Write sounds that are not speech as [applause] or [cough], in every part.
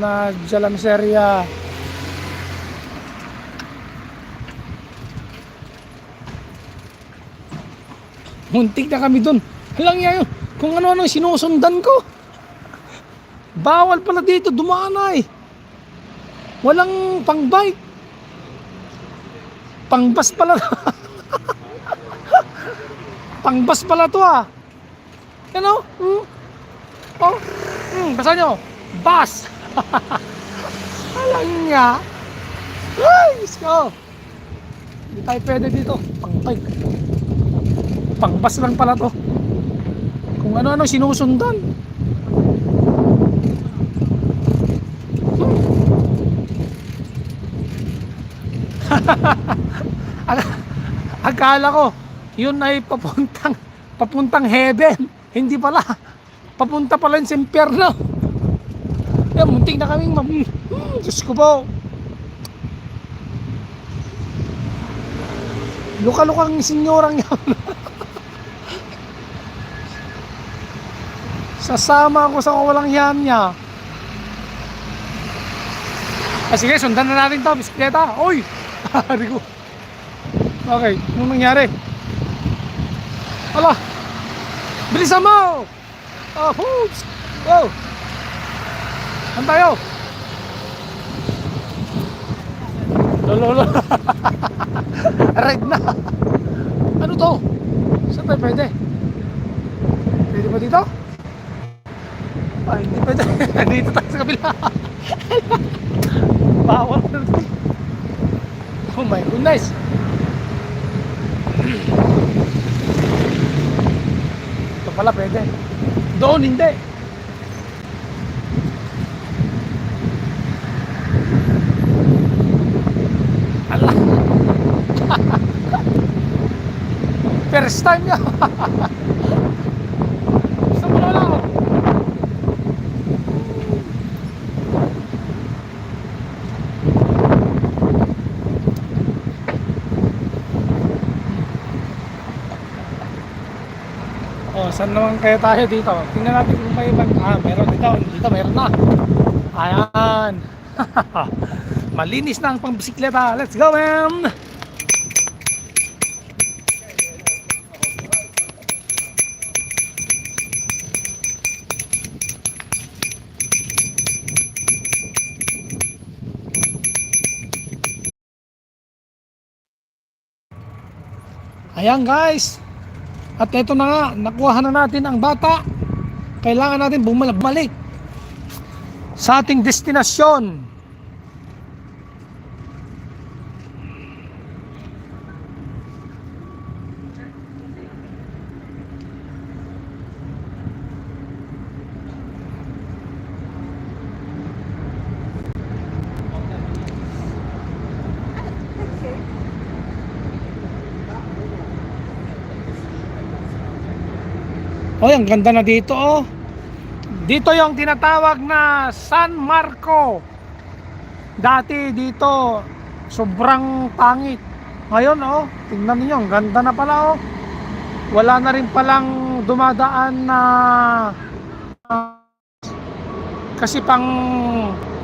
na Jalanseria. Muntik na kami dun. Halang yan yun. Kung ano-ano sinusundan ko. Bawal pala dito, dumaan eh. Walang pang-bike. Pang-bus pala. [laughs] pang-bus pala to ah. Yan o. Hmm. Oh. Hmm, basa nyo. Bus. [laughs] Alang nga. Ay, Diyos ko. Hindi tayo pwede dito. Pang-bike. Pang-bus lang pala to. Kung ano-ano sinusundan. Ak- [laughs] Akala ko, yun ay papuntang papuntang heaven. Hindi pala. Papunta pala yun sa impyerno. Yan, muntik na kaming mam... Hmm, Diyos ko po. Luka-lukang senyorang yan. [laughs] Sasama ako sa kawalang yan niya. Ah, sige, sundan na natin to, bisikleta. Oy! [laughs] Okay, anong nangyari? Ala! Bilisan mo! Oh, hoops! Go! Saan tayo? Lolo, lolo. [laughs] Red na. Ano to? Saan tayo pwede? Pwede ba dito? Ay, hindi pwede. [laughs] dito tayo sa kabila. [laughs] Bawal na to. Oh my goodness. Ito pala pwede. Doon hindi. Ala. First time niya. Gusto mo na lang. Oh, saan naman kaya tayo dito? Tingnan natin kung may ibang... Ah, meron dito. Dito, meron na. Ayan. [laughs] Malinis na ang pangbisikleta. Let's go, man! Ayan guys, at ito na nga, nakuha na natin ang bata. Kailangan natin bumalik sa ating destinasyon. Oh, ang ganda na dito oh. Dito yung tinatawag na San Marco. Dati dito sobrang pangit. Ngayon oh, tingnan niyo, ang ganda na pala oh. Wala na rin palang dumadaan na ah, kasi pang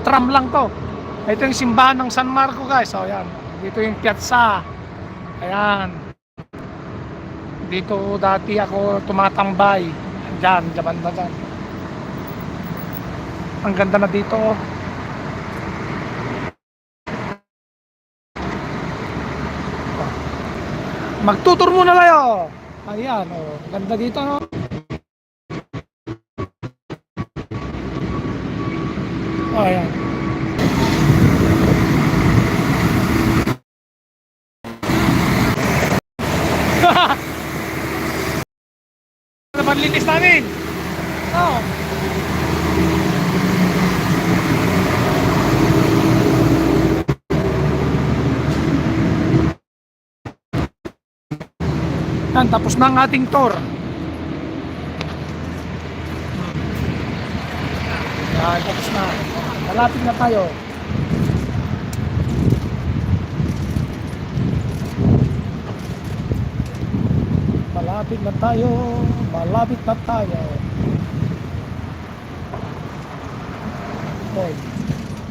tram lang to. Ito yung simbahan ng San Marco guys. Oh, yan. Dito yung piazza. Ayan. Dito dati ako tumatambay. Diyan, diyan ba dyan. Ang ganda na dito. oh. Magtutur muna tayo. Ayan, oh. Ganda dito, no? Oh, ayan. Naman linis namin. Oo. Yan, tapos na ang ating tour. Yan, tapos na. Malapit na tayo. Malapit na tayo. Malapit na tayo. Okay.